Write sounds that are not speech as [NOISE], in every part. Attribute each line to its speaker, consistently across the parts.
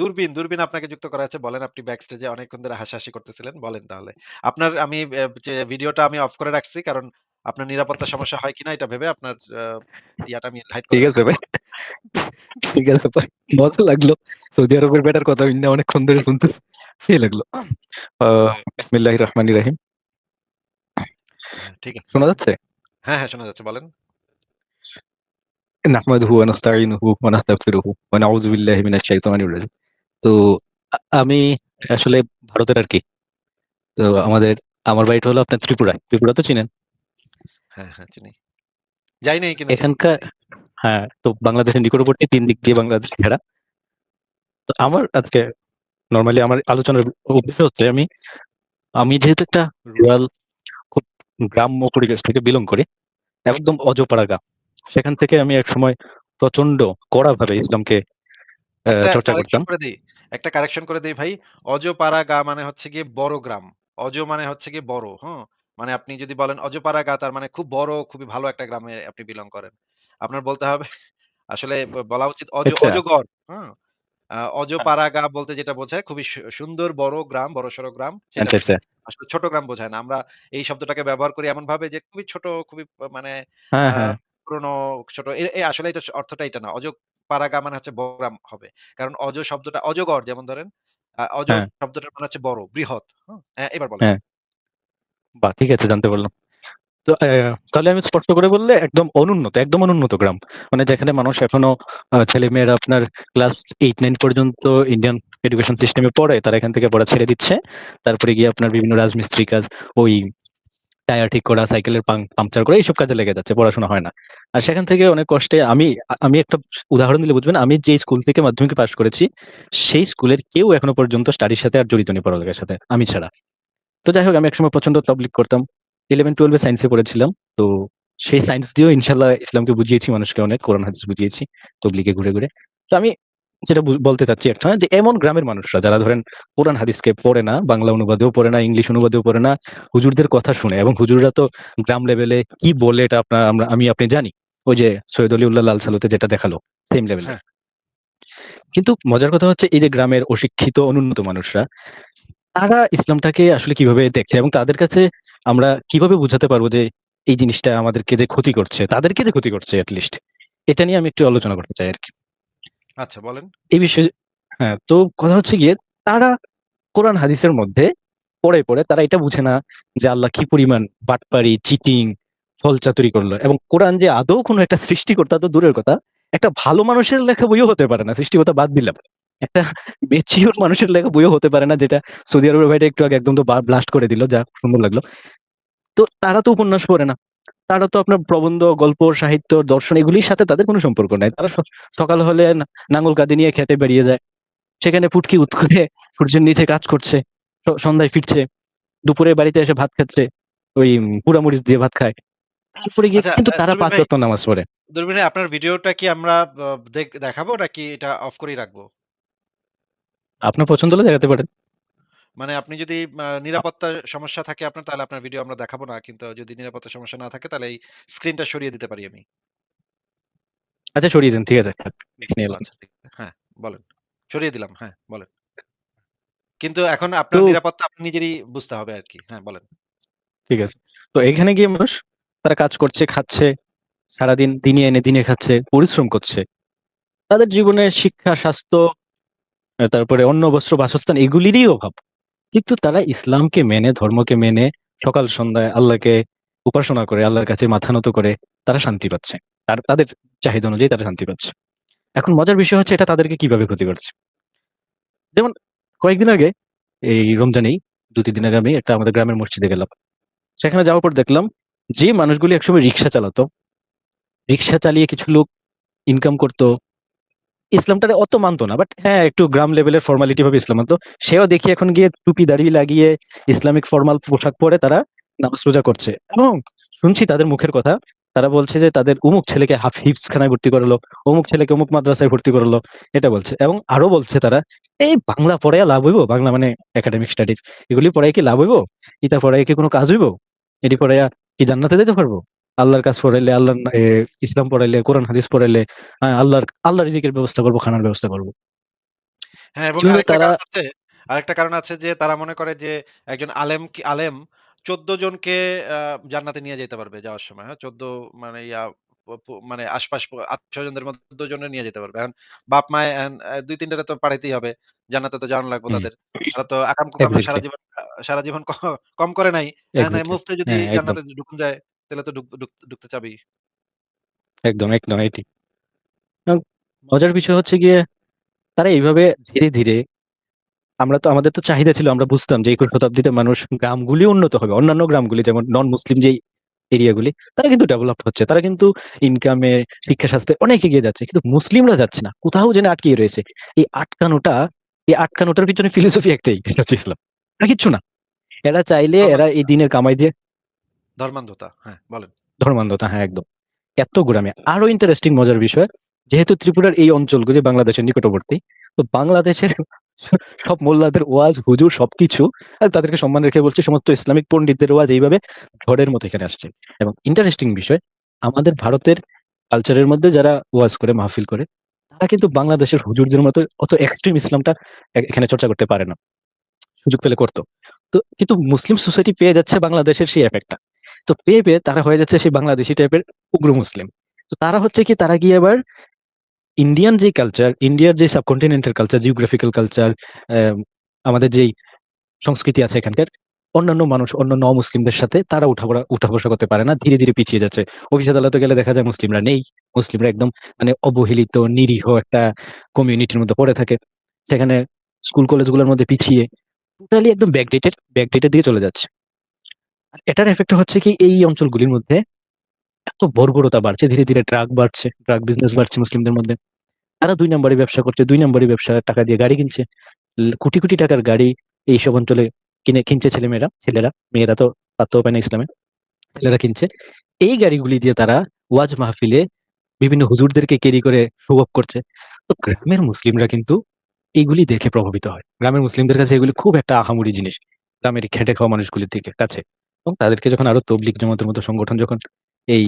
Speaker 1: দূরবীন, দূরবীন আপনাকে যুক্ত করা আছে বলেন আপনি ব্যাক স্টেজে অনেকক্ষণ ধরে হাসাহাসি করতেছিলেন। বলেন তাহলে। আপনার আমি যে ভিডিওটা আমি অফ করে রাখছি। কারণ আপনার নিরাপত্তার সমস্যা হয় কিনা এটা ভেবে আপনার ইয়াটা আমি হাইড
Speaker 2: ঠিক আছে ভাই। ঠিক আছে ভাই। মজা লাগল। সৌদি আরবের বেটার কথা শুইনা অনেকক্ষণ ধরে শুনতেছি। সেই লাগল। আ বিসমিল্লাহির রহমানির রহিম।
Speaker 1: ঠিক আছে
Speaker 2: শোনা যাচ্ছে?
Speaker 1: হ্যাঁ, হ্যাঁ শোনা যাচ্ছে বলেন।
Speaker 2: ওয়া নাস্তাগফিরুহু ওয়া নাউযু বিল্লাহি মিনাশ শাইতানির রাজিম। তো আমি আসলে ভারতের আর কি তো আমাদের আমার বাড়িটা হলো আপনার ত্রিপুরায়। ত্রিপুরা তো চিনেন?
Speaker 1: হ্যাঁ, হ্যাঁ চিনি। যাই নাই কিন্তু
Speaker 2: এখানকার হ্যাঁ, তো বাংলাদেশের নিকটবর্তী ৩ দিক দিয়ে বাংলাদেশ ঘেরা। তো আমার আজকে নরমালি আমার আলোচনার উদ্দেশ্য হচ্ছে আমি, আমি যেহেতু একটা রুরাল খুব গ্রাম্য পরিবেশ থেকে বিলং করি। একদম অজপাড়া গ্রাম। সেখান থেকে আমি এক সময় প্রচণ্ড কড়াভাবে ইসলামকে অ্যা চর্চা করতাম।
Speaker 1: একটা কারেকশন করে দেই ভাই। অজপাড়া গা মানে হচ্ছে গিয়ে বড় গ্রাম। অজ মানে হচ্ছে গিয়ে বড়, হুম? মানে আপনি যদি বলেন অজপাড়া গা তার মানে খুব বড়, খুবই ভালো একটা গ্রামে আপনি বিলং করেন। আপনার বলতে হবে আসলে বলা উচিত অজ
Speaker 2: আচ্ছা।
Speaker 1: অজগর,
Speaker 2: হ্যাঁ।
Speaker 1: অজপাড়া গা বলতে যেটা বোঝায় খুবই সুন্দর বড় গ্রাম, বড় সড়ো গ্রাম
Speaker 2: আচ্ছা, আচ্ছা।
Speaker 1: আসলে ছোট গ্রাম বোঝায় না। আমরা এই শব্দটাকে ব্যবহার করি এমন ভাবে যে খুবই ছোট, খুবই মানে
Speaker 2: হ্যাঁ, হ্যাঁ।
Speaker 1: পুরনো ছোট আসলে এটা অর্থটা এটা না। অজপাড়া গা মানে হচ্ছে বড় হবে। কারণ অজ শব্দটা অজগর যেমন ধরেন অজ শব্দটা মানে হচ্ছে বড়, বৃহৎ, হ্যাঁ, এবার বলেন।
Speaker 2: হ্যাঁ। বাহ! ঠিক আছে জানতে পারলাম। তো তাহলে আমি স্পষ্ট করে বললে একদম অনুন্নত, একদম অনুন্নত গ্রাম। মানে যেখানে মানুষ এখনও ছেলে মেয়েরা আপনার ক্লাস 8-9 পর্যন্ত ইন্ডিয়ান এডুকেশন সিস্টেমে পড়ে। তারা এখান থেকে পড়া ছেড়ে দিচ্ছে। তারপরে গিয়ে আপনার বিভিন্ন রাজমিস্ত্রি কাজ, ওই টায়ার ঠিক করা, সাইকেলের পাংচার করা এইসব কাজে লেগে যাচ্ছে। পড়াশোনা হয় না। আর সেখান থেকে অনেক কষ্টে আমি আমি একটা উদাহরণ দিলে বুঝবেন। আমি যে স্কুল থেকে মাধ্যমিকে পাস করেছি, সেই স্কুলের কেউ এখনও পর্যন্ত স্টাডির সাথে আর জড়িত নেই পড়ালেখার সাথে, আমি ছাড়া। তো যাই হোক আমি একসময় প্রচণ্ড তাবলীগ করতাম। 11-12 এ সায়েন্সে পড়েছিলাম। তো সেই সায়েন্স দিয়েও ইনশাল্লাহ ইসলামকে বুঝিয়েছি মানুষকে অনেক। কোরআন হাদিস বুঝিয়েছি তবলিকে ঘুরে, ঘুরে। তো আমি যেটা বলতে চাচ্ছি একটা যে এমন গ্রামের মানুষরা যারা ধরেন কোরআন হাদিসকে পড়ে না, বাংলা অনুবাদেও পড়ে না, ইংলিশ অনুবাদেও পড়ে না, হুজুরদের কথা শুনে এবং হুজুররা তো গ্রাম লেভেলে কি বলে এটা আপনার আমরা আমি আপনি জানি। ওই যে সৈয়দ অলিউল্লাহ লাল সালুতে যেটা দেখাল, সেম লেভেলের।
Speaker 1: হ্যাঁ।
Speaker 2: কিন্তু মজার কথা হচ্ছে এই যে গ্রামের অশিক্ষিত অনুন্নত মানুষরা, তারা ইসলামটাকে আসলে কীভাবে দেখছে এবং তাদের কাছে আমরা কীভাবে বুঝাতে পারব যে এই জিনিসটা আমাদেরকে যে ক্ষতি করছে, তাদেরকে যে ক্ষতি করছে এট লিস্ট। এটা নিয়ে আমি একটু আলোচনা করতে চাই আরকি।
Speaker 1: আচ্ছা বলেন।
Speaker 2: এই বিষয়ে হ্যাঁ, তো কথা হচ্ছে গিয়ে তারা কোরআন হাদিসের মধ্যে পড়ে, পড়ে তারা এটা বুঝে না যে আল্লাহ কি পরিমাণ বাটপারি, চিটিং, ছলচাতুরি করল এবং কোরআন যে আদৌ কোনো একটা সৃষ্টিকর্তা তো দূরের কথা। একটা ভালো মানুষের লেখা বইও হতে পারে না। সৃষ্টিকর্তা বাদ দিলাম। একটা ম্যাচিউর মানুষের লেখা বইও হতে পারে না যেটা সৌদি আরবের ভাইটা একটু আগে একদম তো ব্লাস্ট করে দিল। যা সুন্দর লাগল। তো তারা তো উপন্যাস পড়ে না। তারা তো আপনার প্রবন্ধ, গল্প, সাহিত্য, দর্শন এগুলির সাথে তাদের কোনো সম্পর্ক নাই। তারা সকাল হলে নাঙ্গল কাঁধে নিয়ে খেতে বেরিয়ে যায়। সেখানে পুটকি উত সূর্যের নিচে কাজ করছে। সন্ধ্যায় ফিরছে। দুপুরে বাড়িতে এসে ভাত খাচ্ছে। ওই পুড়া মরিচ দিয়ে ভাত খায়। তারপরে গিয়ে
Speaker 1: আচ্ছা
Speaker 2: কিন্তু তারা
Speaker 1: পাঁচ
Speaker 2: ৫ ওয়াক্ত নামাজ পড়ে।
Speaker 1: আপনার ভিডিওটা কি আমরা দেখাবো নাকি এটা অফ করেই রাখব?
Speaker 2: আপনার পছন্দ হলে দেখাতে পারেন।
Speaker 1: মানে আপনি যদি আ নিরাপত্তার সমস্যা থাকে আপনার তাহলে আপনার ভিডিও আমরা দেখাবো না। কিন্তু যদি নিরাপত্তার সমস্যা না থাকে তাহলে এই স্ক্রিনটা সরিয়ে দিতে পারি আমি।
Speaker 2: আচ্ছা সরিয়ে দেন। ঠিক আছে। লাভ
Speaker 1: আচ্ছা হ্যাঁ, বলেন। সরিয়ে দিলাম। হ্যাঁ, বলেন। কিন্তু এখন আপনার নিরাপত্তা আপনার নিজেরই বুঝতে হবে আরকি। হ্যাঁ, বলেন।
Speaker 2: ঠিক আছে। তো এখানে গিয়ে মানুষ তারা কাজ করছে, খাচ্ছে, সারাদিন দিনে এনে দিনে খাচ্ছে, পরিশ্রম করছে। তাদের জীবনে শিক্ষা, স্বাস্থ্য, তারপরে অন্ন, বস্ত্র, বাসস্থান এগুলিরই অভাব। কিন্তু তারা ইসলামকে মেনে, ধর্মকে মেনে সকাল সন্ধ্যায় আল্লাহকে উপাসনা করে, আল্লাহর কাছে মাথা নত করে তারা শান্তি পাচ্ছে। আর তাদের চাহিদা অনুযায়ী তারা শান্তি পাচ্ছে। এখন মজার বিষয় হচ্ছে এটা তাদেরকে কীভাবে ক্ষতি করছে। যেমন কয়েকদিন আগে এই রমজানেই ২-৩ দিন আগে আমি একটা আমাদের গ্রামের মসজিদে গেলাম। সেখানে যাওয়ার পর দেখলাম যে মানুষগুলি একসময় রিক্সা চালাতো, রিক্সা চালিয়ে কিছু লোক ইনকাম করত। ইসলামটারে অত মানতো না। বাট হ্যাঁ, একটু গ্রাম লেভেলের ফর্মালিটি ভাবে ইসলাম মানতো সেও দেখি এখন গিয়ে টুপি দাড়ি লাগিয়ে ইসলামিক ফরমাল পোশাক পরে তারা নামাজ রোজা করছে। এবং শুনছি তাদের মুখের কথা। তারা বলছে যে তাদের অমুক ছেলেকে হাফ হিফজখানায় ভর্তি করালো, অমুক ছেলেকে অমুক মাদ্রাসায় ভর্তি করালো। এটা বলছে। এবং আরও বলছে তারা, "এই বাংলা পড়াইয়া লাভ হইব? বাংলা মানে একাডেমিক স্টাডিজ। এগুলি পড়াইয়া কি লাভ হইব? ইটা পড়াইয়া কি কোনো কাজ হইব? এটি পড়াইয়া কি জান্নাতে যাইতে পারব? আল্লাহর কাজ পড়াইলে, আল্লাহ ইসলাম পড়াইলে, কোরআন হাদিস পড়াইলে আল্লাহর আল্লাহর রিজিকের ব্যবস্থা করব, খানার ব্যবস্থা করব।"
Speaker 1: হ্যাঁ, এবং আরেকটা
Speaker 2: তারা
Speaker 1: কারণ আছে আরেকটা কারণ আছে যে তারা মনে করে যে একজন আলেম কি আলেম ১৪ জনকে জান্নাতে নিয়ে যাইতে পারবে যাওয়ার সময়। হ্যাঁ? ১৪ মানে ইয়া মানে আশপাশ আত্মীয়স্বজনদের মধ্যে ১৪ জনের নিয়ে যেতে পারবে। এখন এন অ্যা ২-৩ টারে তো পাঠাইতেই হবে। জান্নাতে তো যাওয়ানো লাগবে তাদের। তারা তো আকাম-কুকাম সারা জীবন সারা জীবন কম করে নাই।
Speaker 2: এক্সাক্টলি।
Speaker 1: মুফতি যদি
Speaker 2: হ্যাঁ,
Speaker 1: জান্নাতে ঢুকুন যায় তাহলে তো ঢুক ঢুক ঢুকতে চাবেই।
Speaker 2: একদম, একদম এটি। মজার বিষয় হচ্ছে গিয়ে তারা এইভাবে ধীরে, ধীরে আমরা তো আমাদের তো চাহিদা ছিল আমরা বুঝতাম যে ২১ শতাব্দীতে মানুষ গ্রামগুলি উন্নত হবে। অন্যান্য গ্রামগুলি যেমন নন মুসলিম যেই এরিয়াগুলি তারা কিন্তু ডেভেলপ হচ্ছে। তারা কিন্তু ইনকামে, শিক্ষা স্বাস্থ্যে অনেক এগিয়ে যাচ্ছে। কিন্তু মুসলিমরা যাচ্ছে না। কোথাও যেন আটকিয়ে রয়েছে। এই আটকানোটা এই আটকানোটার পিছনে ফিলোসফি একটাই সেটা হচ্ছে ইসলাম। আর কিচ্ছু না। এরা চাইলে এরা এই দিনের কামাই দিয়ে
Speaker 1: ধর্মান্ধতা। হ্যাঁ, বলেন।
Speaker 2: ধর্মান্ধতা হ্যাঁ, একদম। এত গোঁড়ামি। আরও ইন্টারেস্টিং মজার বিষয় যেহেতু ত্রিপুরার এই অঞ্চলগুলি বাংলাদেশের নিকটবর্তী, তো বাংলাদেশের [LAUGHS] সব মোল্লাদের ওয়াজ, হুজুর সবকিছু তাদেরকে সম্মান রেখে বলছি সমস্ত ইসলামিক পণ্ডিতদের ওয়াজ এইভাবে ঝড়ের মতো এখানে আসছে। এবং ইন্টারেস্টিং বিষয় আমাদের ভারতের কালচারের মধ্যে যারা ওয়াজ করে, মাহফিল করে, তারা কিন্তু বাংলাদেশের হুজুরদের মতো অত এক্সট্রিম ইসলামটা এখানে চর্চা করতে পারে না। সুযোগ পেলে করতো তো কিন্তু মুসলিম সোসাইটি পেয়ে যাচ্ছে বাংলাদেশের সেই এফেক্টটা। তো পেয়ে, পেয়ে তারা হয়ে যাচ্ছে সেই বাংলাদেশী টাইপের উগ্র মুসলিম। তো তারা হচ্ছে কি তারা গিয়ে এবার ইন্ডিয়ান যে কালচার, ইন্ডিয়ার যে সাবকন্টিনেন্টাল কালচার, জিওগ্রাফিক্যাল কালচার, আমাদের যেই সংস্কৃতি আছে এখানকার, অন্যান্য মানুষ, অন্যান্য অমুসলিমদের সাথে তারা উঠা-পড়া উঠা-বসা করতে পারে না। ধীরে, ধীরে পিছিয়ে যাচ্ছে। অফিস আদালতে গেলে দেখা যায় মুসলিমরা নেই। মুসলিমরা একদম মানে অবহেলিত, নিরীহ একটা কমিউনিটির মধ্যে পড়ে থাকে। সেখানে স্কুল কলেজগুলোর মধ্যে পিছিয়ে টোটালি একদম ব্যাকডেটেড, ব্যাকডেটের দিকে চলে যাচ্ছে। এটার এফেক্ট হচ্ছে কি এই অঞ্চলগুলির মধ্যে এত বর্বরতা বাড়ছে, ধীরে, ধীরে ড্রাগ বাড়ছে, ড্রাগ বিজনেস বাড়ছে মুসলিমদের মধ্যে। তারা ২ নাম্বারি ব্যবসা করছে। ২ নাম্বারি ব্যবসা টাকা দিয়ে গাড়ি কিনছে। কোটি, কোটি টাকার গাড়ি এইসব অঞ্চলে কিনে কিনছে ছেলেমেয়েরা, ছেলেরা। মেয়েরা তো পাত্তাও পায় না ইসলামে। ছেলেরা কিনছে। এই গাড়িগুলি দিয়ে তারা ওয়াজ মাহফিলে বিভিন্ন হুজুরদেরকে ক্যারি করে শো অফ করছে। তো গ্রামের মুসলিমরা কিন্তু এগুলি দেখে প্রভাবিত হয়। গ্রামের মুসলিমদের কাছে এগুলি খুব একটা আহামরি জিনিস। গ্রামের খেটে খাওয়া মানুষগুলির দিকে কাছে। এবং তাদেরকে যখন আরও তবলিক জমাতের মতো সংগঠন যখন এই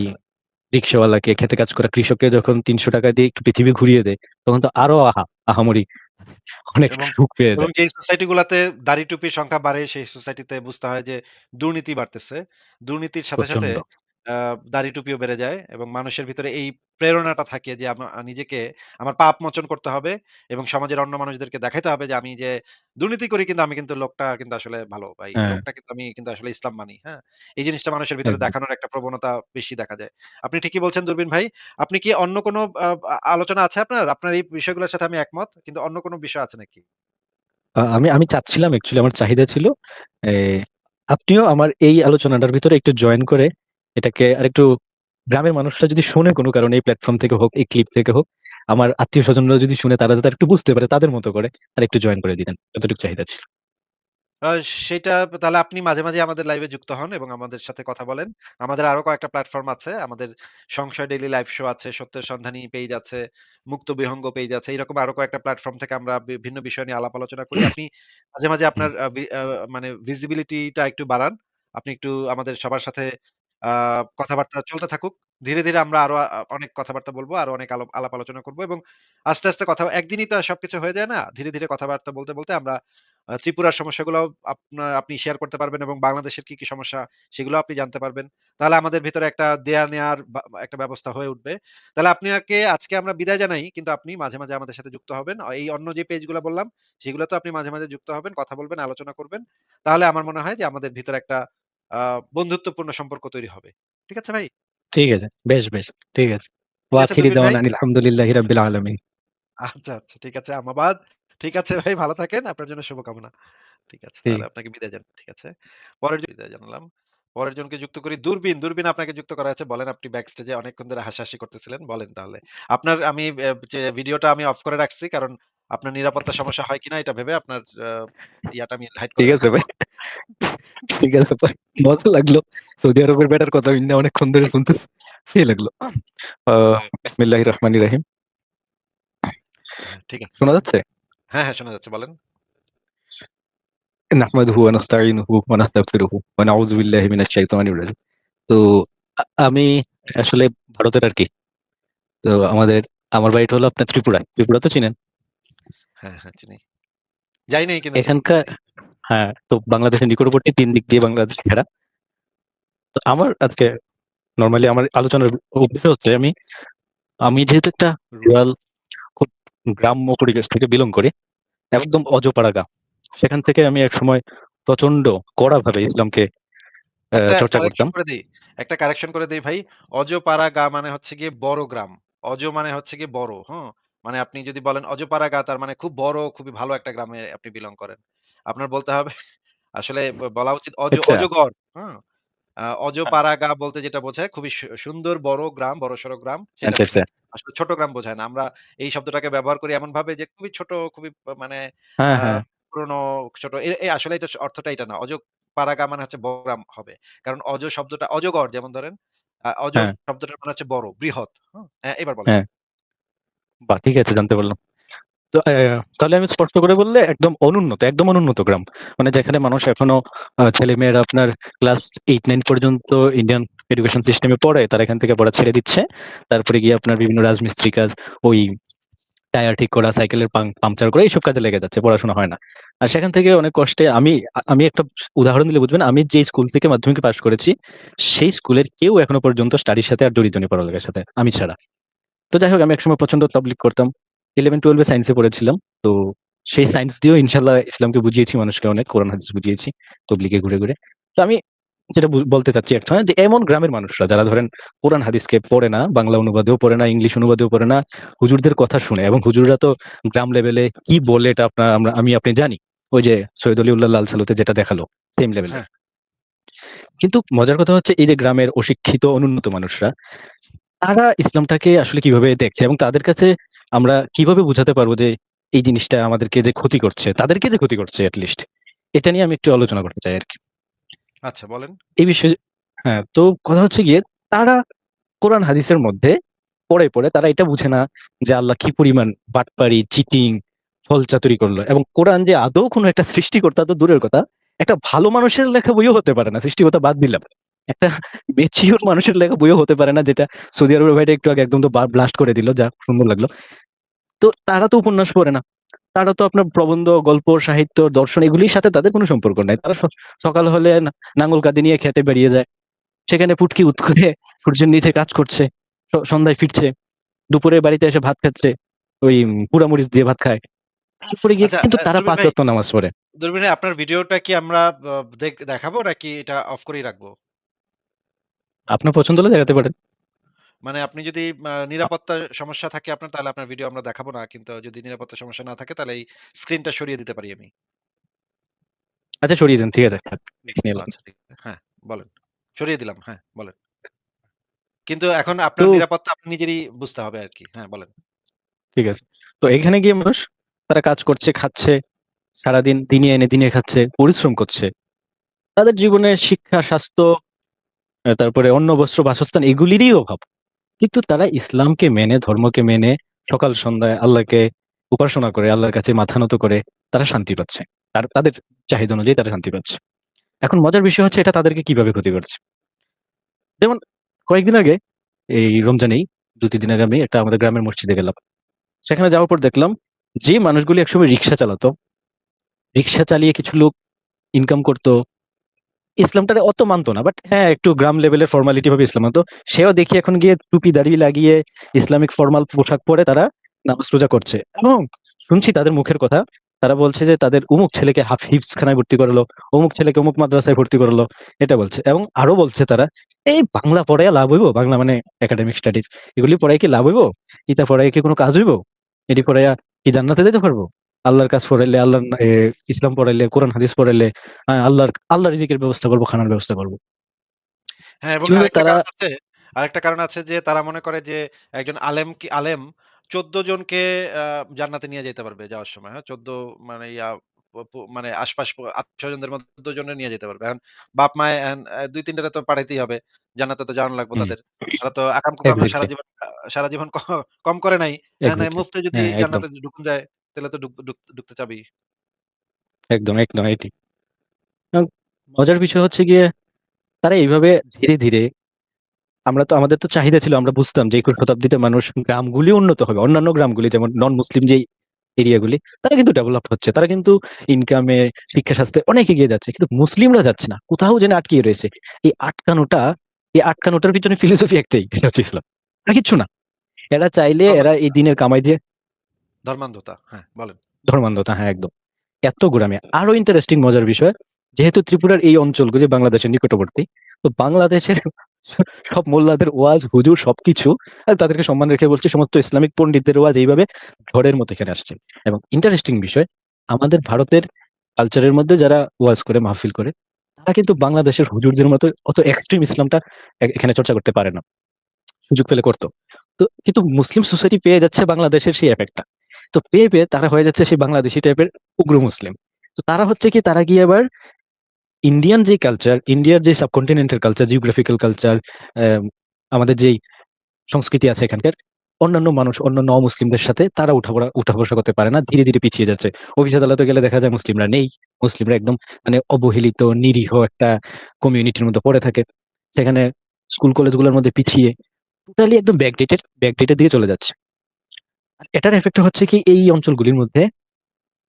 Speaker 2: রিক্সাওয়ালাকে খেতে কাজ করা কৃষককে যখন ৳৩০০ দিয়ে একটু পৃথিবী ঘুরিয়ে দেয়, তখন তো আরও আহা আহামরি অনেক সুখ পেয়ে
Speaker 1: এবং যে সোসাইটি গুলাতে দাড়ি টুপির সংখ্যা বাড়ে সেই সোসাইটিতে বুঝতে হয় যে দুর্নীতি বাড়তেছে। দুর্নীতির সাথে, সাথে। আ দাড়ি টুপিও বেড়ে যায় এবং মানুষের ভিতরে এই প্রেরণাটা থাকে যে আমা নিজেকে আমার পাপ মোচন করতে হবে এবং সমাজের অন্য মানুষদেরকে দেখাইতে হবে যে আমি যে দুর্নীতি করি কিন্তু আমি কিন্তু লোকটা কিন্তু আসলে ভালো বা এই
Speaker 2: হ্যাঁ,
Speaker 1: লোকটা কিন্তু আমি কিন্তু আসলে ইসলাম মানি। হ্যাঁ? এই জিনিসটা মানুষের ভিতরে
Speaker 2: একদম।
Speaker 1: দেখানোর একটা প্রবণতা বেশি দেখা যায়। আপনি ঠিকই বলছেন দূরবীন ভাই। আপনি কি অন্য কোনো আ আ আলোচনা আছে আপনার? আপনার এই বিষয়গুলোর সাথে আমি একমত। কিন্তু অন্য কোনো বিষয় আছে নাকি?
Speaker 2: আ আমি আমি চাচ্ছিলাম অ্যাকচুয়ালি আমার চাহিদা ছিল এ আপনিও আমার এই আলোচনাটার ভিতরে একটু জয়েন করে এটাকে আরেকটু গ্রামের মানুষরা যদি শুনে কোনো কারণে এই প্ল্যাটফর্ম থেকে হোক, এই ক্লিপ থেকে হোক, আমার আত্মীয়স্বজনরা যদি শুনে তারা যাতে আরেকটু বুঝতে পারে তাদের মতো করে আরেকটু জয়েন করে দিতেন। এতটুকু চাহিদা ছিল।
Speaker 1: সেটা তাহলে আপনি মাঝে, মাঝে আমাদের লাইভে যুক্ত হন এবং আমাদের সাথে কথা বলেন। আমাদের আরও কয়েকটা প্ল্যাটফর্ম আছে। আমাদের সংশয় ডেইলি লাইভ শো আছে, সত্যের সন্ধানী পেইজ আছে, মুক্ত বিহঙ্গ পেইজ আছে। এরকম আরও কয়েকটা প্ল্যাটফর্ম থেকে আমরা বিভিন্ন বিষয় নিয়ে আলাপ আলোচনা করি। আপনি মাঝে, মাঝে আপনার মানে ভিজিবিলিটি টা একটু বাড়ান। আপনি একটু আমাদের সবার সাথে কথাবার্তা চলতে থাকুক। ধীরে, ধীরে আমরা আরও অনেক কথাবার্তা বলব আরও অনেক আলাপ আলোচনা করব এবং আস্তে, আস্তে কথা একদিনই তো সবকিছু হয়ে যায় না। ধীরে, ধীরে কথাবার্তা বলতে, বলতে আমরা ত্রিপুরার সমস্যাগুলাও আপনা আপনি শেয়ার করতে পারবেন এবং বাংলাদেশের কি, কি সমস্যা সেগুলোও আপনি জানতে পারবেন। তাহলে আমাদের ভিতরে একটা দেয়া নেয়ার একটা ব্যবস্থা হয়ে উঠবে। তাহলে আপনাকে আজকে আমরা বিদায় জানাই। কিন্তু আপনি মাঝে, মাঝে আমাদের সাথে যুক্ত হবেন। এই অন্য যে পেজগুলা বললাম, সেগুলো তো আপনি মাঝে, মাঝে যুক্ত হবেন, কথা বলবেন, আলোচনা করবেন। তাহলে আমার মনে হয় যে আমাদের ভিতরে একটা বন্ধুত্বপূর্ণ সম্পর্ক তৈরি হবে। ঠিক আছে ভাই?
Speaker 2: ঠিক আছে। বেশ, বেশ। ঠিক আছে।
Speaker 1: ঠিক
Speaker 2: ওয়া
Speaker 1: আছে
Speaker 2: আখিরি
Speaker 1: দুরবিন ভাই?
Speaker 2: দাওয়ানা আনিল হামদুলিল্লাহি রাব্বিল আলামিন।
Speaker 1: আচ্ছা, আচ্ছা। ঠিক আছে আমাবাদ। ঠিক আছে ভাই ভালো থাকেন। আপনার জন্য শুভকামনা। ঠিক আছে। তাহলে আপনাকে বিদায় জানাই। ঠিক আছে। পরের বিদায় জানালাম। পরের জনকে যুক্ত করি দূরবীন। দূরবীন আপনাকে যুক্ত করা আছে বলেন আপনি ব্যাক স্টেজে অনেকক্ষণ ধরে হাসাহাসি করতেছিলেন। বলেন তাহলে। আপনার আমি যে ভিডিওটা আমি অফ করে রাখছি। কারণ আপনার নিরাপত্তা সমস্যা হয় কিনা এটা ভেবে আপনার ইয়াটা আমি হাইড করে
Speaker 2: ঠিক আছে ভাই। ঠিক আছে মজা লাগল। সৌদি আরবের বেটার কথা ইন্না অনেকক্ষণ ধরে শুনতে সেই লাগল। বিসমিল্লাহির রহমানির রহিম।
Speaker 1: ঠিক আছে।
Speaker 2: শোনা যাচ্ছে?
Speaker 1: হ্যাঁ, হ্যাঁ শোনা যাচ্ছে বলেন।
Speaker 2: নাহমাদুহু ওয়া নাস্তাঈনুহু ওয়া নাস্তাগফিরুহু ওয়া নাউযু বিল্লাহি মিনাশ শাইতানির রাজিম। তো আমি আসলে ভারতের আর কি তো আমাদের আমার বাড়িটা হলো আপনার ত্রিপুরা ত্রিপুরা তো চিনেন?
Speaker 1: হ্যাঁ, হ্যাঁ চিনি। যাই নাই কিন্তু
Speaker 2: এখানকার হ্যাঁ, তো বাংলাদেশের নিকটবর্তী তিন দিক দিয়ে বাংলাদেশ ঘেরা। তো আমার আজকে নরমালি আমার আলোচনার উদ্দেশ্য হচ্ছে আমি আমি যেহেতু একটা রুরাল খুব গ্রাম্য পরিবেশ থেকে বিলং করি। একদম অজপাড়া গ্রাম। সেখান থেকে আমি এক সময় প্রচণ্ড কড়া ভাবে ইসলামকে
Speaker 1: একটা
Speaker 2: চর্চা
Speaker 1: কারেকশন
Speaker 2: করতাম।
Speaker 1: করে দেই একটা কারেকশন করে দেই ভাই। অজপাড়া গা মানে হচ্ছে গিয়ে বড় গ্রাম। অজ মানে হচ্ছে গিয়ে বড়, হুম? মানে আপনি যদি বলেন অজপাড়া গা তার মানে খুব বড়, খুবই ভালো একটা গ্রামে আপনি বিলং করেন। আপনার বলতে হবে [LAUGHS] আসলে বলা উচিত অজ
Speaker 2: আচ্ছা।
Speaker 1: অজগর,
Speaker 2: হ্যাঁ।
Speaker 1: অজপাড়া গা বলতে যেটা বোঝায় খুবই সুন্দর বড় গ্রাম, বড়সড় গ্রাম সেটা
Speaker 2: আচ্ছা।
Speaker 1: আসলে ছোট গ্রাম বোঝায় না। আমরা এই শব্দটাকে ব্যবহার করি এমন ভাবে যে খুবই ছোট, খুবই মানে
Speaker 2: হ্যাঁ, হ্যাঁ।
Speaker 1: পুরনো ছোট এ এ আসলে এটা অর্থটা এটা না। অজপাড়া গা মানে হচ্ছে বড় গ্রাম হবে। কারণ অজ শব্দটা অজগর যেমন ধরেন অজ
Speaker 2: হ্যাঁ।
Speaker 1: শব্দটার মানে হচ্ছে বড়, বৃহৎ, হ্যাঁ, এবার বলেন।
Speaker 2: বাহ! ঠিক আছে জানতে পারলাম। তো তাহলে আমি স্পষ্ট করে বললে একদম অনুন্নত, একদম অনুন্নত গ্রাম। মানে যেখানে মানুষ এখনও ছেলে মেয়েরা আপনার ক্লাস 8-9 পর্যন্ত ইন্ডিয়ান এডুকেশন সিস্টেমে পড়ে। তারা এখান থেকে পড়া ছেড়ে দিচ্ছে। তারপরে গিয়ে আপনার বিভিন্ন রাজমিস্ত্রি কাজ, ওই টায়ার ঠিক করা, সাইকেলের পাংচার করা এইসব কাজে লেগে যাচ্ছে। পড়াশোনা হয় না। আর সেখান থেকে অনেক কষ্টে আমি আমি একটা উদাহরণ দিলে বুঝবেন। আমি যেই স্কুল থেকে মাধ্যমিকে পাস করেছি, সেই স্কুলের কেউ এখনও পর্যন্ত স্টাডির সাথে আর জড়িত নেই পড়ালেখার সাথে, আমি ছাড়া। তো যাই হোক আমি একসময় প্রচণ্ড তাবলিগ করতাম। 11-12 এ সায়েন্সে পড়েছিলাম। তো সেই সায়েন্স দিয়েও ইনশাল্লাহ ইসলামকে বুঝিয়েছি মানুষকে অনেক। কোরআন হাদিস বুঝিয়েছি তবলিকে ঘুরে, ঘুরে। তো আমি যেটা বলতে চাচ্ছি একটা যে এমন গ্রামের মানুষরা যারা ধরেন কোরআন হাদিসকে পড়ে না, বাংলা অনুবাদেও পড়ে না, ইংলিশ অনুবাদেও পড়ে না, হুজুরদের কথা শুনে এবং হুজুররা তো গ্রাম লেভেলে কি বলে এটা আপনার আমরা আমি আপনি জানি। ওই যে সৈয়দ অলিউল্লাহ লাল সালুতে যেটা দেখাল সেম লেভেলের।
Speaker 1: হ্যাঁ।
Speaker 2: কিন্তু মজার কথা হচ্ছে এই যে গ্রামের অশিক্ষিত অনুন্নত মানুষরা, তারা ইসলামটাকে আসলে কীভাবে দেখছে এবং তাদের কাছে আমরা কীভাবে বুঝাতে পারব যে এই জিনিসটা আমাদেরকে যে ক্ষতি করছে, তাদেরকে যে ক্ষতি করছে এট লিস্ট। এটা নিয়ে আমি একটু আলোচনা করতে চাই আরকি।
Speaker 1: আচ্ছা বলেন।
Speaker 2: এই বিষয়ে হ্যাঁ, তো কথা হচ্ছে গিয়ে তারা কোরআন হাদিসের মধ্যে পড়ে, পড়ে তারা এটা বুঝে না যে আল্লাহ কি পরিমাণ বাটপারি, চিটিং, ছলচাতুরি করল এবং কোরআন যে আদৌ কোনো একটা সৃষ্টিকর্তা তো দূরের কথা। একটা ভালো মানুষের লেখা বইও হতে পারে না। সৃষ্টিকর্তা বাদ দিলাম। একটা মেচিউর মানুষের লেখা বইও হতে পারে না যেটা সৌদি আরবের ভাইটা একটু আগে একদম তো ব্লাস্ট করে দিল। যাক সুন্দর লাগল। তো তারা তো উপন্যাস পড়ে না। তারা তো আপনার প্রবন্ধ, গল্প, সাহিত্য, দর্শন এগুলির সাথে তাদের কোনো সম্পর্ক নাই। তারা সকাল হলে নাঙ্গল কাঁদি নিয়ে খেতে বেরিয়ে যায়। সেখানে পুটকি উত করে সূর্যের নিচে কাজ করছে। সন্ধ্যায় ফিরছে। দুপুরে বাড়িতে এসে ভাত খাচ্ছে। ওই পুড়া মরিচ দিয়ে ভাত খায়। তারপরে গিয়ে
Speaker 1: আচ্ছা
Speaker 2: কিন্তু তারা
Speaker 1: পাঁচ
Speaker 2: ৫ নামাজ পড়ে।
Speaker 1: ভাই আপনার ভিডিওটা কি আমরা দেখ দেখাবো নাকি এটা অফ করেই রাখব?
Speaker 2: আপনার পছন্দ হলে দেখাতে পারেন।
Speaker 1: মানে আপনি যদি আ নিরাপত্তার সমস্যা থাকে আপনার তাহলে আপনার ভিডিও আমরা দেখাবো না। কিন্তু যদি নিরাপত্তার সমস্যা না থাকে তাহলে এই স্ক্রিনটা সরিয়ে দিতে পারি আমি।
Speaker 2: আচ্ছা সরিয়ে দেন। ঠিক আছে থাক। রিস্ক নিয়ে লাভ
Speaker 1: আচ্ছা ঠিক আছে। হ্যাঁ, বলেন। সরিয়ে দিলাম। হ্যাঁ, বলেন। কিন্তু এখন
Speaker 2: তো
Speaker 1: আপনার নিরাপত্তা আপনি নিজেরই বুঝতে হবে আরকি। হ্যাঁ, বলেন।
Speaker 2: ঠিক আছে। তো এখানে গিয়ে মানুষ তারা কাজ করছে, খাচ্ছে। সারাদিন দিনে এনে দিনে খাচ্ছে, পরিশ্রম করছে। তাদের জীবনে শিক্ষা, স্বাস্থ্য, তারপরে অন্য বস্ত্র, বাসস্থান এগুলিরই অভাব। কিন্তু তারা ইসলামকে মেনে, ধর্মকে মেনে সকাল সন্ধ্যায় আল্লাহকে উপাসনা করে, আল্লাহর কাছে মাথা নত করে তারা শান্তি পাচ্ছে। তার তাদের চাহিদা অনুযায়ী তারা শান্তি পাচ্ছে। এখন মজার বিষয় হচ্ছে এটা তাদেরকে কীভাবে ক্ষতি করছে। যেমন কয়েকদিন আগে এই রমজানেই ২-৩ দিন আগে আমি একটা আমাদের গ্রামের মসজিদে গেলাম। সেখানে যাওয়ার পর দেখলাম যে মানুষগুলি একসময় রিক্সা চালাতো, রিক্সা চালিয়ে কিছু লোক ইনকাম করত। ইসলামটারে অত মানত না। বাট হ্যাঁ, একটু গ্রাম লেভেলের ফর্মালিটি ভাবে ইসলাম মানত। সেও দেখি এখন গিয়ে টুপি দাড়ি লাগিয়ে ইসলামিক ফরমাল পোশাক পরে তারা নামাজ রোজা করছে। এবং শুনছি তাদের মুখের কথা। তারা বলছে যে তাদের উমুক ছেলেকে হাফ হিফজখানায় ভর্তি করালো, অমুক ছেলেকে অমুক মাদ্রাসায় ভর্তি করালো। এটা বলছে। এবং আরও বলছে তারা, "এই বাংলা পড়াইয়া লাভ হইব? বাংলা মানে একাডেমিক স্টাডিজ। এগুলি পড়াইয়া কি লাভ হইব? ইতা পড়াইয়া কি কোনো কাজ হইব? এটি পড়াইয়া কি জান্নাতে যেতে পারব? আল্লাহর কাজ পড়াইলে, আল্লাহর ইসলাম পড়াইলে, কোরআন হাদিস পড়াইলে আল্লাহর আল্লাহর রিজিকের ব্যবস্থা করব, খানার ব্যবস্থা করব।"
Speaker 1: হ্যাঁ, এবং
Speaker 2: তারা
Speaker 1: কারণ আছে আরেকটা কারণ আছে যে তারা মনে করে যে একজন আলেম কি আলেম ১৪ জনকে জান্নাতে নিয়ে যাইতে পারবে যাওয়ার সময়। হ্যাঁ? ১৪ মানে ইয়া মানে আশপাশ আত্মীয়স্বজনদের মধ্যে ১৪ জনের নিয়ে যেতে পারবে। এখন বাপ-মায়ে এন অ্যা ২-৩ তো পাঠাইতেই হবে। জান্নাতে তো যাওয়ানো লাগবে তাদের। তারা তো আকাম-কুকাম সারা জীবন সারা জীবন কম করে নাই।
Speaker 2: এক্সাক্টলি।
Speaker 1: মুফতে যদি
Speaker 2: হ্যাঁ,
Speaker 1: জান্নাতে ঢুকুন যায় তাহলে তো ঢুক ঢুক ঢুকতে চাবেই।
Speaker 2: একদম, একদম এটি। মজার বিষয় হচ্ছে গিয়ে তারা এইভাবে ধীরে, ধীরে আমরা তো আমাদের তো চাহিদা ছিল আমরা বুঝতাম যে ২১ শতাব্দীতে মানুষ গ্রামগুলি উন্নত হবে। অন্যান্য গ্রামগুলি যেমন নন মুসলিম যেই এরিয়াগুলি তারা কিন্তু ডেভেলপ হচ্ছে। তারা কিন্তু ইনকামে, শিক্ষা স্বাস্থ্যে অনেক এগিয়ে যাচ্ছে। কিন্তু মুসলিমরা যাচ্ছে না। কোথাও যেন আটকিয়ে রয়েছে। এই আটকানোটা এই আটকানোটার পিছনে ফিলোসফি একটাই। সেটা হচ্ছে ইসলাম। আর কিচ্ছু না। এরা চাইলে এরা এই দিনের কামাই দিয়ে
Speaker 1: ধর্মান্ধতা। হ্যাঁ, বলেন।
Speaker 2: ধর্মান্ধতা হ্যাঁ, একদম। এত গোঁড়ামি। আরও ইন্টারেস্টিং মজার বিষয়, যেহেতু ত্রিপুরার এই অঞ্চলগুলি বাংলাদেশের নিকটবর্তী, তো বাংলাদেশের সব মোল্লাদের ওয়াজ, হুজুর সবকিছু তাদেরকে সম্মান রেখে বলছি সমস্ত ইসলামিক পন্ডিতদের ওয়াজ এইভাবে ঝড়ের মতো এখানে আসছে। এবং ইন্টারেস্টিং বিষয়, আমাদের ভারতের কালচারের মধ্যে যারা ওয়াজ করে, মাহফিল করে, তারা কিন্তু বাংলাদেশের হুজুরদের মতো অত এক্সট্রিম ইসলামটা এখানে চর্চা করতে পারে না। সুযোগ পেলে করতো তো কিন্তু মুসলিম সোসাইটি পেয়ে যাচ্ছে বাংলাদেশের সেই এফেক্টটা। তো পেয়ে, পেয়ে তারা হয়ে যাচ্ছে সেই বাংলাদেশী টাইপের উগ্র মুসলিম। তো তারা হচ্ছে কি তারা গিয়ে আবার ইন্ডিয়ান যে কালচার, ইন্ডিয়ার যে সাবকন্টিনেন্টাল কালচার, জিওগ্রাফিক্যাল কালচার, আমাদের যেই সংস্কৃতি আছে এখানকার, অন্যান্য মানুষ, অন্যান্য অমুসলিমদের সাথে তারা উঠা-পড়া উঠা-বসা করতে পারে না। ধীরে, ধীরে পিছিয়ে যাচ্ছে। অফিস আদালতে গেলে দেখা যায় মুসলিমরা নেই। মুসলিমরা একদম মানে অবহেলিত, নিরীহ একটা কমিউনিটির মধ্যে পড়ে থাকে। সেখানে স্কুল কলেজগুলোর মধ্যে পিছিয়ে টোটালি একদম ব্যাকডেটেড ব্যাকডেটের দিকে চলে যাচ্ছে। এটার এফেক্ট হচ্ছে কি এই অঞ্চলগুলির মধ্যে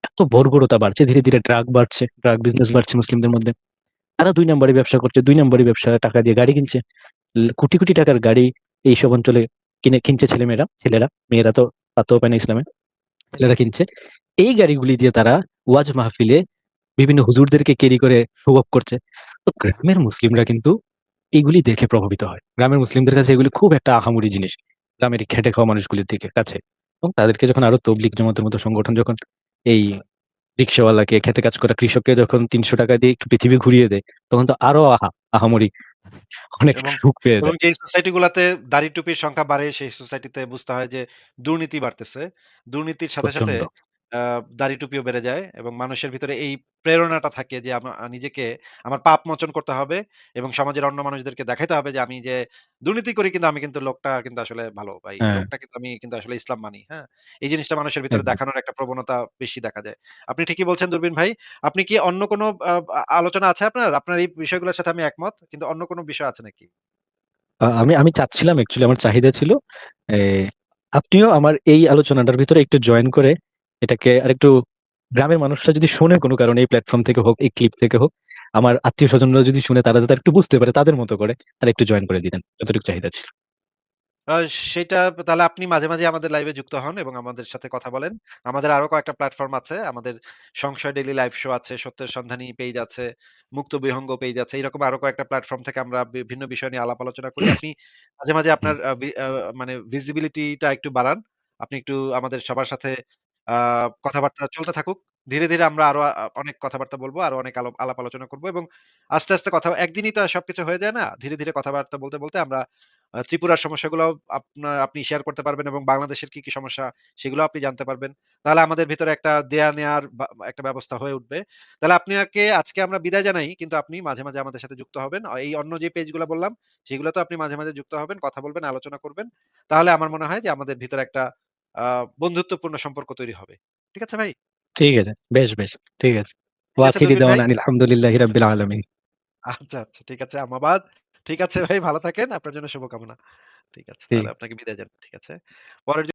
Speaker 2: এত বর্বরতা বাড়ছে, ধীরে, ধীরে ড্রাগ বাড়ছে, ড্রাগ বিজনেস বাড়ছে মুসলিমদের মধ্যে। তারা দুই নাম্বারি ব্যবসা করছে, দুই নাম্বারি ব্যবসা টাকা দিয়ে গাড়ি কিনছে। কোটি, কোটি টাকার গাড়ি এইসব অঞ্চলে কিনে কিনছে ছেলেমেয়েরা, ছেলেরা। মেয়েরা তো পাত্তাও পায় না ইসলামে। ছেলেরা কিনছে। এই গাড়িগুলি দিয়ে তারা ওয়াজ মাহফিলে বিভিন্ন হুজুরদেরকে ক্যারি করে শো করছে। তো গ্রামের মুসলিমরা কিন্তু এগুলি দেখে প্রভাবিত হয়। গ্রামের মুসলিমদের কাছে এগুলি খুব একটা আহামরি জিনিস। গ্রামের খেটে খাওয়া মানুষগুলির দিকে কাছে। এবং তাদেরকে যখন আরও তবলিক জমাতের মতো সংগঠন যখন এই রিক্সাওয়ালাকে খেতে কাজ করা কৃষককে যখন ৳৩০০ দিয়ে একটু পৃথিবী ঘুরিয়ে দেয়, তখন তো আরও আহা আহামরি অনেক সুখ পেয়ে
Speaker 1: এবং। যেই সোসাইটি গুলাতে দাড়ি টুপির সংখ্যা বাড়ে, সেই সোসাইটিতে বুঝতে হয় যে দুর্নীতি বাড়তেছে। দুর্নীতির সাথে, সাথে। আ দাড়ি টুপিও বেড়ে যায় এবং মানুষের ভিতরে এই প্রেরণাটা থাকে যে আমা নিজেকে আমার পাপ মোচন করতে হবে এবং সমাজের অন্য মানুষদেরকে দেখাইতে হবে যে আমি যে দুর্নীতি করি কিন্তু আমি কিন্তু লোকটা কিন্তু আসলে ভালো ভাই।
Speaker 2: হ্যাঁ।
Speaker 1: লোকটা কিন্তু আমি কিন্তু আসলে ইসলাম মানি। হ্যাঁ? এই জিনিসটা মানুষের ভিতরে
Speaker 2: একদম।
Speaker 1: দেখানোর একটা প্রবণতা বেশি দেখা যায়। আপনি ঠিকই বলছেন দূরবীন ভাই। আপনি কি অন্য কোনো আ আ আলোচনা আছে আপনার? আপনার এই বিষয়গুলোর সাথে আমি একমত। কিন্তু অন্য কোনো বিষয় আছে নাকি?
Speaker 2: আ আমি আমি চাচ্ছিলাম অ্যাকচুয়ালি আমার চাহিদা ছিল। এ আপনিও আমার এই আলোচনাটার ভিতরে একটু জয়েন করে এটাকে আরেকটু গ্রামের মানুষরা যদি শোনে কোনো কারণে এই প্ল্যাটফর্ম থেকে হোক, এই ক্লিপ থেকে হোক, আমার আত্মীয় স্বজনরা যদি শুনে তারা যাতে আরেকটু বুঝতে পারে তাদের মতো করে, তাহলে একটু জয়েন করে দিতেন। এতটুকু চাহিদা ছিল।
Speaker 1: সেটা তাহলে আপনি মাঝে, মাঝে আমাদের লাইভে যুক্ত হন এবং আমাদের সাথে কথা বলেন। আমাদের আরও কয়েকটা প্ল্যাটফর্ম আছে। আমাদের সংশয় ডেইলি লাইভ শো আছে, সত্যের সন্ধানী পেইজ আছে, মুক্ত বিহঙ্গ পেইজ আছে। এরকম আরও কয়েকটা প্ল্যাটফর্ম থেকে আমরা বিভিন্ন বিষয় নিয়ে আলাপ আলোচনা করি। আপনি মাঝে, মাঝে আপনার মানে ভিজিবিলিটি টা একটু বাড়ান। আপনি একটু আমাদের সবার সাথে কথাবার্তা চলতে থাকুক। ধীরে, ধীরে আমরা আরও অনেক কথাবার্তা বলব, আরও অনেক আলাপ আলাপ আলোচনা করব এবং আস্তে, আস্তে কথা একদিনই তো সবকিছু হয়ে যায় না। ধীরে, ধীরে কথাবার্তা বলতে, বলতে আমরা ত্রিপুরার সমস্যাগুলাও আপনা আপনি শেয়ার করতে পারবেন এবং বাংলাদেশের কি, কি সমস্যা সেগুলোও আপনি জানতে পারবেন। তাহলে আমাদের ভিতরে একটা দেয়া নেয়ার একটা ব্যবস্থা হয়ে উঠবে। তাহলে আপনাকে আজকে আমরা বিদায় জানাই। কিন্তু আপনি মাঝে, মাঝে আমাদের সাথে যুক্ত হবেন। এই অন্য যে পেজগুলা বললাম, সেগুলোতেও আপনি মাঝে, মাঝে যুক্ত হবেন, কথা বলবেন, আলোচনা করবেন। তাহলে আমার মনে হয় যে আমাদের ভিতরে একটা বন্ধুত্বপূর্ণ সম্পর্ক তৈরি হবে। ঠিক আছে ভাই?
Speaker 2: ঠিক আছে। বেশ, বেশ। ঠিক আছে।
Speaker 1: ঠিক
Speaker 2: ওয়া
Speaker 1: আলহামদুলিল্লাহি?
Speaker 2: দাওয়ানা আনিল রাব্বিল আলামিন।
Speaker 1: আচ্ছা, আচ্ছা। ঠিক আছে আমাবাদ। ঠিক আছে ভাই ভালো থাকেন। আপনার জন্য শুভকামনা। ঠিক আছে। তাহলে আপনাকে বিদায় জানাই। ঠিক আছে। পরের